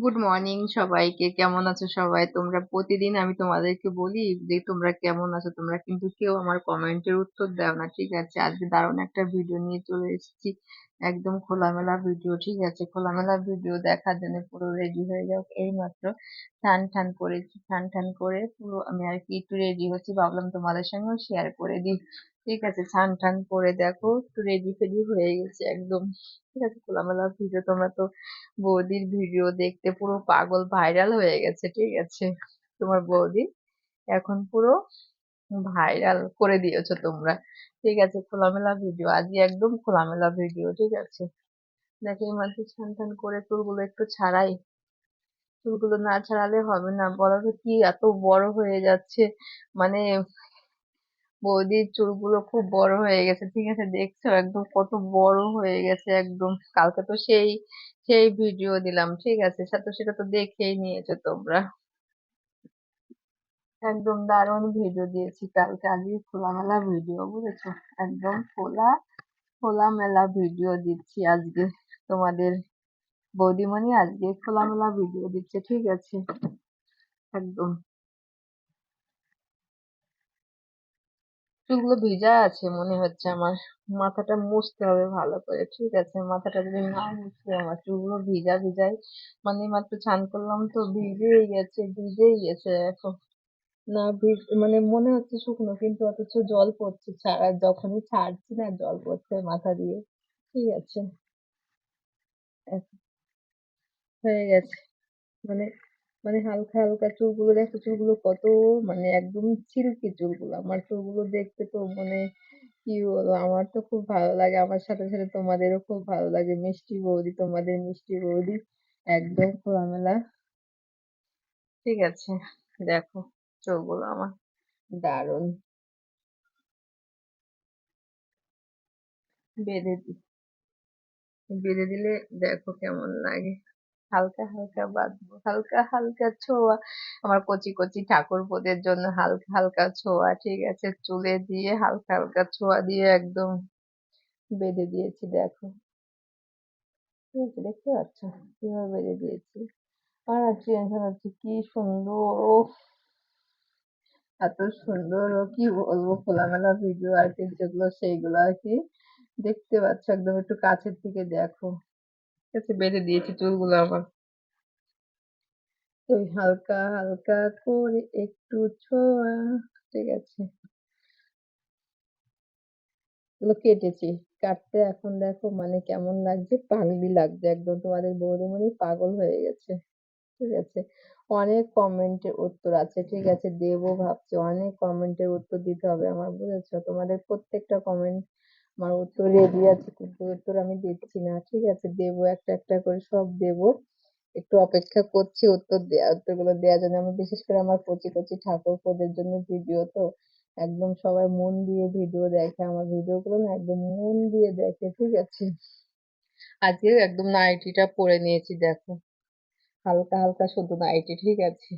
Good morning সবাইকে, কেমন আছো সবাই? তোমরা প্রতিদিন আমি তোমাদেরকে বলি যে, তোমরা কেমন আছো? তোমরা কিন্তু কেউ আমার কমেন্টের উত্তর দাও না, ঠিক আছে? আজকে দারুণ একটা ভিডিও নিয়ে চলে এসেছি। একদম খোলামেলা ভিডিও ঠিক আছে? খোলামেলা ভিডিও দেখার জন্য পুরো রেডি হয়ে যাও। এই মাত্র ঠান ঠান করেছি ঠান ঠান করে পুরো আমি আর কি একটু রেডি হচ্ছি। ভাবলাম তোমাদের সঙ্গেও শেয়ার করে দিই। ঠিক আছে? ছান ঠান করে দেখো, একটু রেডি ফেডি হয়ে গেছে একদম। ঠিক আছে? খোলামেলা ভিডিও তোমরা তো বৌদির ভিডিও দেখতে পুরো পাগল ভাইরাল হয়ে গেছে। ঠিক আছে? তোমার বৌদি এখন পুরো ভাইরাল করে দিয়েছ তোমরা। ঠিক আছে, খোলামেলা ভিডিও আজকে একদম খোলামেলা ভিডিও ঠিক আছে? দেখো, এই মাঝে ছান করে চুলগুলো একটু ছাড়াই। চুলগুলো না ছাড়ালে হবে না। বলো তো কি এত বড় হয়ে যাচ্ছে? মানে বৌদির চুলগুলো খুব বড় হয়ে গেছে, ঠিক আছে? দেখছ একদম কত বড় হয়ে গেছে একদম। কালকে তো সেই সেই ভিডিও দিলাম, ঠিক আছে? সাথে সেটা তো দেখেই নিয়েছো তোমরা। একদম দারুণ ভিডিও দিয়েছি। কালকে আজকে খোলামেলা ভিডিও বুঝেছ? একদম খোলা, খোলামেলা ভিডিও দিচ্ছি আজকে। তোমাদের বৌদিমণি আজকে খোলামেলা ভিডিও দিচ্ছে, ঠিক আছে? একদম। চুলগুলো ভিজা আছে মনে হচ্ছে আমার। মাথাটা মুছতে হবে ভালো করে, ঠিক আছে? মাথাটা যদি না মুছতে আমার চুলগুলো ভিজা ভিজাই। মানে মাত্র স্নান করলাম তো, ভিজেই গেছে ভিজেই গেছে এখন না ভিজ মানে মনে হচ্ছে শুকনো, কিন্তু অথচ জল পড়ছে ছাড়া, যখনই ছাড়ছি না, জল পড়ছে মাথা দিয়ে। ঠিক আছে। হয়ে গেছে। মানে মানে হালকা হালকা চুলগুলো, দেখো চুলগুলো কত মানে একদম সিল্কি চুলগুলো। আমার চুলগুলো দেখতে তো মানে কি বলব, আমার তো খুব ভালো লাগে। আমার সাথে সাথে তোমাদেরও খুব ভালো লাগে। মিষ্টি বৌদি, তোমাদের মিষ্টি বৌদি, একদম খোলামেলা। ঠিক আছে, দেখো। চুলগুলো আমার। দারুণ। বেঁধে দি, বেঁধে দিলে দেখো কেমন লাগে। হালকা হালকা বাঁধবো, হালকা হালকা ছোঁয়া। আমার কচি কচি ঠাকুরপোদের জন্য হালকা হালকা ছোঁয়া, ঠিক আছে? চুলে দিয়ে হালকা হালকা ছোঁয়া দিয়ে একদম বেঁধে দিয়েছি, দেখো। ঠিক আছে দেখতে পাচ্ছ? কীভাবে বেঁধে দিয়েছি? আর কি সুন্দর ও এত সুন্দর ও কি বলব, খোলামেলা ভিডিও আর কি যেগুলো সেইগুলো আর কি দেখতে পাচ্ছ একদম একটু কাছের থেকে দেখো। ঠিক আছে, বেঁধে দিয়েছি চুলগুলো আমার ওই হালকা হালকা করে একটু ছোঁয়া, ঠিক আছে। এগুলো কেটেছি। কাটতে এখন দেখো মানে কেমন লাগছে, পাগলি লাগছে একদম। তোমাদের বৌদি বৌদিমণি পাগল হয়ে গেছে। ঠিক আছে। অনেক কমেন্টের উত্তর আছে, ঠিক আছে। দেবো ভাবছি, অনেক কমেন্টের উত্তর দিতে হবে আমার, বুঝেছ? তোমাদের প্রত্যেকটা কমেন্ট আমার উত্তর রেডি আছে, কিন্তু উত্তর আমি দিচ্ছি না, ঠিক আছে? দেবো একটা একটা করে সব দেবো। একটু অপেক্ষা করছি উত্তর দেওয়া উত্তরগুলো দেওয়ার জন্য আমি, বিশেষ করে আমার কচি কচি ঠাকুর ঠাকুরপোদের জন্য ভিডিও তো একদম সবাই মন দিয়ে ভিডিও দেখে, আমার ভিডিওগুলো না একদম মন দিয়ে দেখে, ঠিক আছে? আজকে একদম নাইটিটা পরে নিয়েছি, দেখো। হালকা হালকা শুধু নাইটি ঠিক আছে?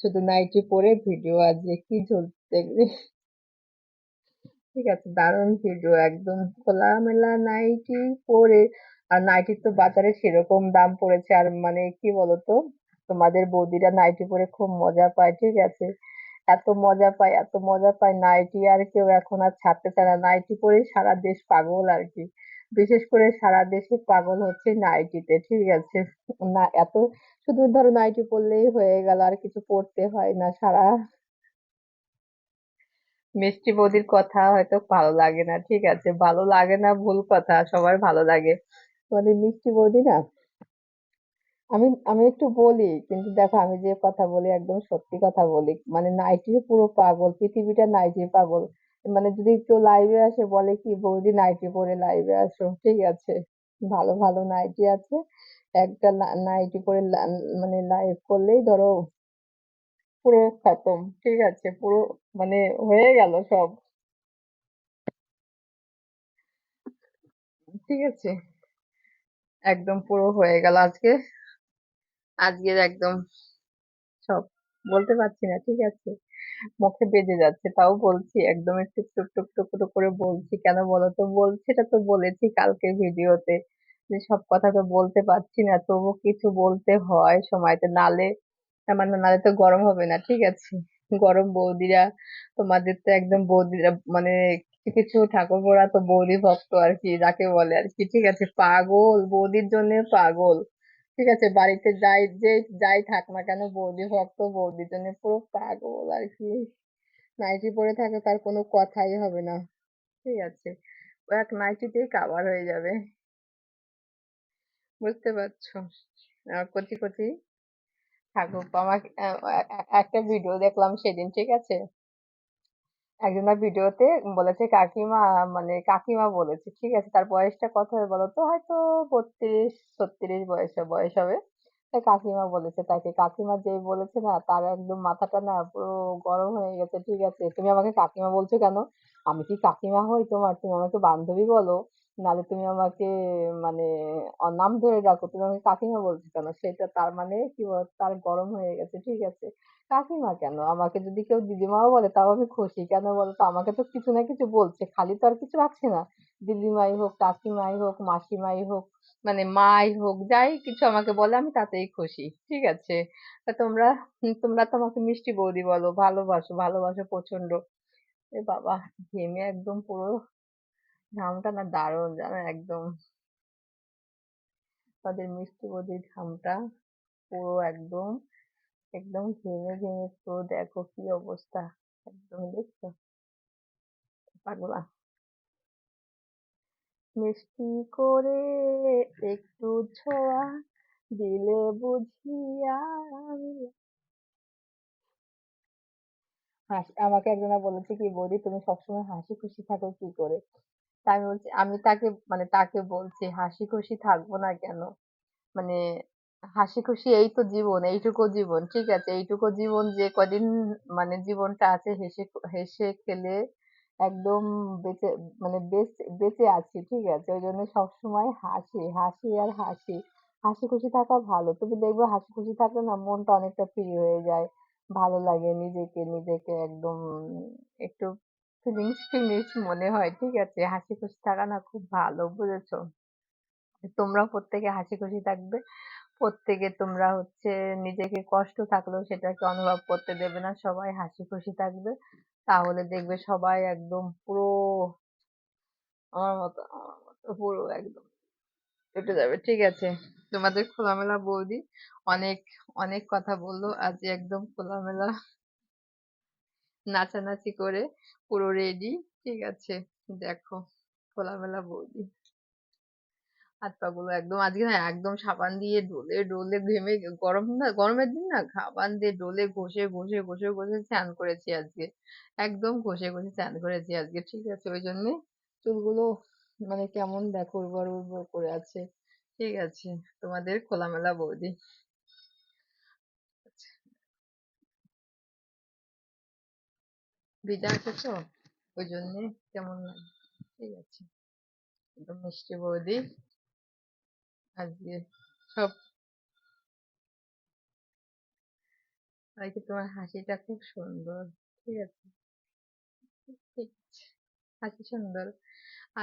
শুধু নাইটি পরে ভিডিও আজকে কি চলতে ঠিক আছে, দারুণ ভিডিও একদম খোলামেলা নাইটি পরে আর নাইটির তো বাজারে সেরকম দাম পড়েছে। আর মানে কি বলতো, তোমাদের বৌদিরা নাইটি পরে খুব মজা পায়, ঠিক আছে? এত মজা পায়, এত মজা পায় নাইটি আর কেউ এখন আর ছাড়তে চায় না। নাইটি পরে সারা দেশ পাগল আর কি। বিশেষ করে সারা দেশে পাগল হচ্ছে নাইটিতে, ঠিক আছে? না, এত শুধু ধরো নাইটি পরলেই হয়ে গেল, আর কিছু পড়তে হয় না, সারা মিষ্টি বৌদির কথা হয়তো ভালো লাগে না, ঠিক আছে? ভালো লাগে না, ভুল কথা, সবার ভালো লাগে। মানে মিষ্টি বৌদি না, আমি আমি একটু বলি, কিন্তু দেখো আমি যে কথা বলি একদম সত্যি কথা বলি মানে নাইটির পুরো পাগল, পৃথিবীটা নাইটির পাগল। মানে যদি কেউ লাইভে আসে, বলে কি, বৌদি নাইটি পরে লাইভে আসো? ঠিক আছে। ভালো ভালো নাইটি আছে। একটা নাইটি পরে মানে লাইভ করলেই ধরো পুরো খতম। ঠিক আছে, পুরো মানে হয়ে গেল সব। ঠিক আছে। একদম পুরো হয়ে গেল আজকে। আজকের একদম সব। বলতে পারছি না, ঠিক আছে। মুখে বেজে যাচ্ছে, তাও বলছি, একদম একটু টুক টুক টুক টুক করে বলছি, কেন বলো তো? বলছি, এটা তো বলেছি কালকে ভিডিওতে যে সব কথা তো বলতে পারছি না, তবু কিছু বলতে হয় সময়তে, নালে মানে নালে তো গরম হবে না, ঠিক আছে? গরম বৌদিরা, তোমাদের তো একদম বৌদিরা মানে কিছু কিছু ঠাকুরপোরা তো বৌদি ভক্ত আর কি, যাকে বলে আর কি, ঠিক আছে? পাগল, বৌদির জন্য পাগল। ঠিক আছে, বাড়িতে যাই, যে যাই থাক না কেন, বৌদি ভক্ত বৌদির জন্য পুরো পাগল আর কি। নাইটি পরে থাকে তার কোনো কথাই হবে না। ঠিক আছে ও এক নাইটিতেই কাভার হয়ে যাবে। বুঝতে পারছ? কচি কচি ঠাকুর আমাকে একটা ভিডিও দেখলাম সেদিন, ঠিক আছে? একজনের ভিডিওতে বলেছে, কাকিমা মানে কাকিমা বলেছে, ঠিক আছে, তার বয়সটা কত হবে বলো তো হয়তো বত্রিশ, ছত্রিশ বয়সে, বয়স হবে। তো কাকিমা বলেছে তাকে, কাকিমা যে বলেছে না, তার একদম মাথাটা না পুরো গরম হয়ে গেছে, ঠিক আছে। তুমি আমাকে কাকিমা বলছো কেন? আমি কি কাকিমা হই তোমার? তুমি আমাকে বান্ধবী বলো। নাহলে তুমি আমাকে মানে নাম ধরে ডাকো। তুমি আমাকে কাকিমা বলছো কেন? সেটা তার মানে কি বল তার গরম হয়ে গেছে, ঠিক আছে। কাকিমা কেন? আমাকে যদি কেউ দিদিমাও বলে, তাও আমি খুশি। কেন বলো তো আমাকে তো কিছু না কিছু বলছে। খালি তো আর কিছু রাখছে না। দিদিমাই হোক, কাকিমাই হোক, মাসিমাই হোক মানে মাই হোক, যাই কিছু আমাকে বলে, আমি তাতেই খুশি, ঠিক আছে? তা তোমরা তোমরা তো আমাকে মিষ্টি বৌদি বলো, ভালোবাসো ভালোবাসো প্রচণ্ড এ বাবা, ঘেমে একদম পুরো ঘামটা না দারুণ জানো একদম। তাদের মিষ্টি বৌদির ঘামটা পুরো একদম একদম ঘেমে ঘেমে পুরো দেখো কি অবস্থা, একদম দেখছ? পাগলা। মিষ্টি করে একটু ছোঁয়া দিলে বুঝিয়া হাসি, আমাকে একজনা বলেছে কি, বৌদি, তুমি সবসময় হাসি খুশি থাকো কি করে? তা আমি বলছি, আমি তাকে মানে তাকে বলছি হাসি খুশি থাকব না কেন? মানে হাসি খুশি এই তো জীবন, এইটুকু জীবন, ঠিক আছে? এইটুকু জীবন যে কদিন মানে জীবনটা আছে, হেসে হেসে খেলে একদম বেঁচে মানে বেঁচে বেঁচে আছি, ঠিক আছে? ওই জন্য সবসময় হাসি হাসি আর হাসি। হাসি খুশি থাকা ভালো। তুমি দেখবে হাসি খুশি থাকলে না মনটা অনেকটা ফ্রি হয়ে যায়। ভালো লাগে নিজেকে নিজেকে একদম একটু ফিলিংস ফিলিংস মনে হয়, ঠিক আছে? হাসি খুশি থাকা না খুব ভালো, বুঝেছ? তোমরা প্রত্যেকে হাসি খুশি থাকবে, প্রত্যেকে তোমরা হচ্ছে নিজেকে কষ্ট থাকলেও সেটাকে অনুভব করতে দেবে না, সবাই হাসি খুশি থাকবে। তাহলে দেখবে সবাই একদম পুরো আমার মতো আমার মতো, পুরো একদম কেটে যাবে, ঠিক আছে? তোমাদের খোলামেলা বৌদি অনেক অনেক কথা বলল আজ একদম খোলামেলা নাচানাচি করে পুরো রেডি ঠিক আছে? দেখো, খোলামেলা বৌদি। হাত পা গুলো একদম, আজকে না একদম সাবান দিয়ে ডোলে ডোলে ঘেমে গরম না, গরমের দিন না সাবান দিয়ে ডোলে ঘষে ঘষে ঘষে ঘষে স্নান করেছি আজকে। একদম ঘষে ঘষে স্নান করেছি আজকে, ঠিক আছে? ওই জন্যে চুলগুলো মানে কেমন দেখো, উর্বর উর্বর করে আছে। ঠিক আছে? তোমাদের খোলামেলা বৌদি। আছে তো ওই জন্যে কেমন ঠিক আছে মিষ্টি বৌদি আজকে সব আর তোমার হাসিটা খুব সুন্দর ঠিক আছে ঠিক আছে হাসি সুন্দর।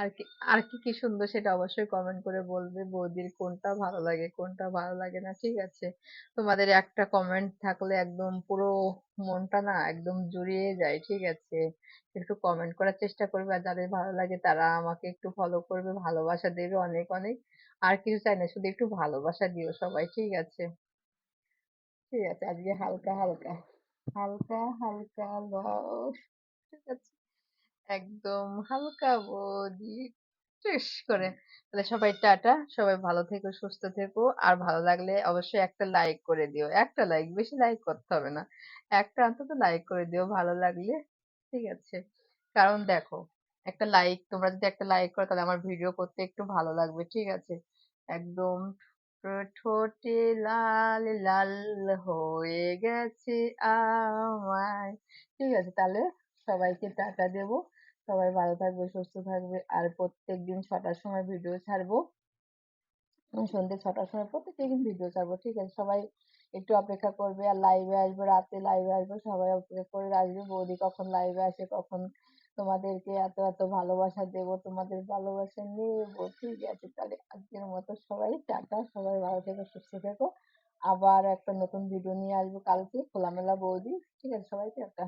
আর কি আর কি কি সুন্দর সেটা অবশ্যই কমেন্ট করে বলবে বৌদির কোনটা ভালো লাগে, কোনটা ভালো লাগে না, ঠিক আছে? তোমাদের একটা কমেন্ট থাকলে একদম পুরো মনটা না একদম জুড়িয়ে যায়, ঠিক আছে? একটু কমেন্ট করার চেষ্টা করবে, আর যাদের ভালো লাগে তারা আমাকে একটু ফলো করবে, ভালোবাসা দেবে অনেক অনেক। আর কিছু চাই না, শুধু একটু ভালোবাসা দিও সবাই, ঠিক আছে? ঠিক আছে, আজকে হালকা হালকা হালকা হালকা লস ঠিক আছে? একদম হালকা বডি শেষ করে। তাহলে সবাই টাটা, সবাই ভালো থেকো, সুস্থ থেকো। আর ভালো লাগলে অবশ্যই একটা লাইক করে দিও। একটা লাইক বেশি লাইক করতে হবে না। একটা অন্তত লাইক করে দিও ভালো লাগলে, ঠিক আছে? কারণ দেখো, একটা লাইক তোমরা যদি একটা লাইক করো, তাহলে আমার ভিডিও করতে একটু ভালো লাগবে, ঠিক আছে? একদম ঠোঁটে লাল লাল হয়ে গেছে আমায়, ঠিক আছে? তাহলে সবাইকে টাটা দেবো। সবাই ভালো থাকবে, সুস্থ থাকবে। আর প্রত্যেকদিন ছটার সময় ভিডিও ছাড়বো। সন্ধ্যে ছটার সময় প্রত্যেকদিন ভিডিও ছাড়বো, ঠিক আছে? সবাই একটু অপেক্ষা করবে আর লাইভে আসবে, রাতে লাইভে আসবে, সবাই অপেক্ষা করে আসবে। বৌদি কখন লাইভে আসে, কখন তোমাদেরকে এত এত ভালোবাসা দেব, তোমাদের ভালোবাসা নেব, ঠিক আছে? তাহলে আজকের মতো সবাই টাটা, সবাই ভালো থেকো, সুস্থ থেকো। আবার একটা নতুন ভিডিও নিয়ে আসব কালকে, খোলামেলা বৌদি, ঠিক আছে? সবাই টাটা।